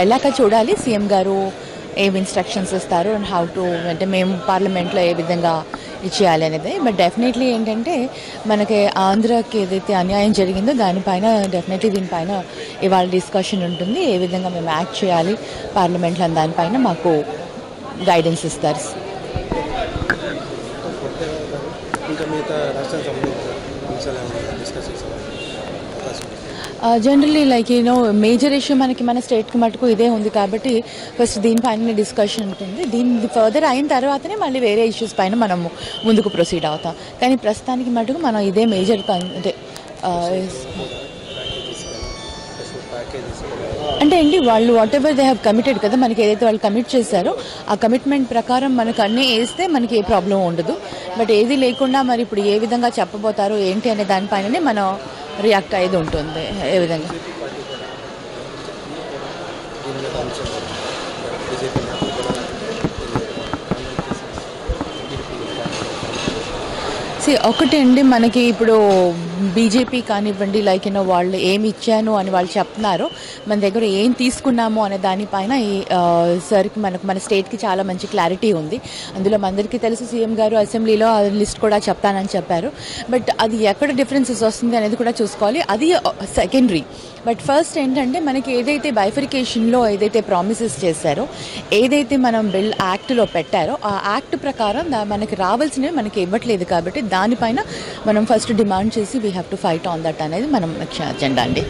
వెళ్ళాక చూడాలి. సీఎం గారు ఏం ఇన్స్ట్రక్షన్స్ ఇస్తారు అండ్ హౌ టు అంటే మేము పార్లమెంట్లో ఏ విధంగా ఇచ్చేయాలి అనేది. బట్ డెఫినెట్లీ ఏంటంటే మనకి ఆంధ్రాకి ఏదైతే అన్యాయం జరిగిందో దానిపైన డెఫినెట్లీ దీనిపైన ఇవాళ డిస్కషన్ ఉంటుంది. ఏ విధంగా మేము యాక్ట్ చేయాలి పార్లమెంట్లో దానిపైన మాకు గైడెన్స్ ఇస్తారు. ఇంకా మిగతా రాష్ట్రానికి సంబంధించిన అంశాలు ఏమైనా డిస్కస్ చేసారు? Generally like you know major issue మనకి మన స్టేట్కి మటుకు ఇదే ఉంది కాబట్టి ఫస్ట్ దీనిపైన డిస్కషన్ ఉంటుంది. దీని ఫర్దర్ అయిన తర్వాతనే మళ్ళీ వేరే ఇష్యూస్ పైన మనం ముందుకు ప్రొసీడ్ అవుతాం. కానీ ప్రస్తుతానికి మటుకు మనం ఇదే మేజర్ అంటే uh, అంటే ఏంటి? వాళ్ళు whatever they have committed కదా మనకి ఏదైతే వాళ్ళు కమిట్ చేశారో ఆ కమిట్మెంట్ ప్రకారం మనకు అన్నీ వేస్తే మనకి ఏ ప్రాబ్లం ఉండదు. బట్ ఏది లేకుండా మరి ఇప్పుడు ఏ విధంగా చెప్పబోతారో ఏంటి అనే దానిపైననే మనం రియాక్ట్ అయ్యేది ఉంటుంది ఏ విధంగా? సే ఒకటి అండి మనకి ఇప్పుడు బీజేపీ కానివ్వండి లైక్ యూనో వాళ్ళు ఏమి ఇచ్చాను అని వాళ్ళు చెప్తున్నారు. మన దగ్గర ఏం తీసుకున్నాము అనే దానిపైన ఈ సార్కి మనకు మన స్టేట్కి చాలా మంచి క్లారిటీ ఉంది. అందులో మనందరికీ తెలుసు సీఎం గారు అసెంబ్లీలో లిస్ట్ కూడా చెప్తానని చెప్పారు. బట్ అది ఎక్కడ డిఫరెన్సెస్ వస్తుంది అనేది కూడా చూసుకోవాలి. అది సెకండరీ బట్ ఫస్ట్ ఏంటంటే మనకి ఏదైతే బైఫరికేషన్లో ఏదైతే ప్రామిసెస్ చేశారో ఏదైతే మనం బిల్ యాక్ట్లో పెట్టారో ఆ యాక్ట్ ప్రకారం మనకి రావాల్సినవి మనకి ఇవ్వట్లేదు కాబట్టి దానిపైన మనం ఫస్ట్ డిమాండ్ చేసి we have to fight on that అనేది మనం అజెండా అండి.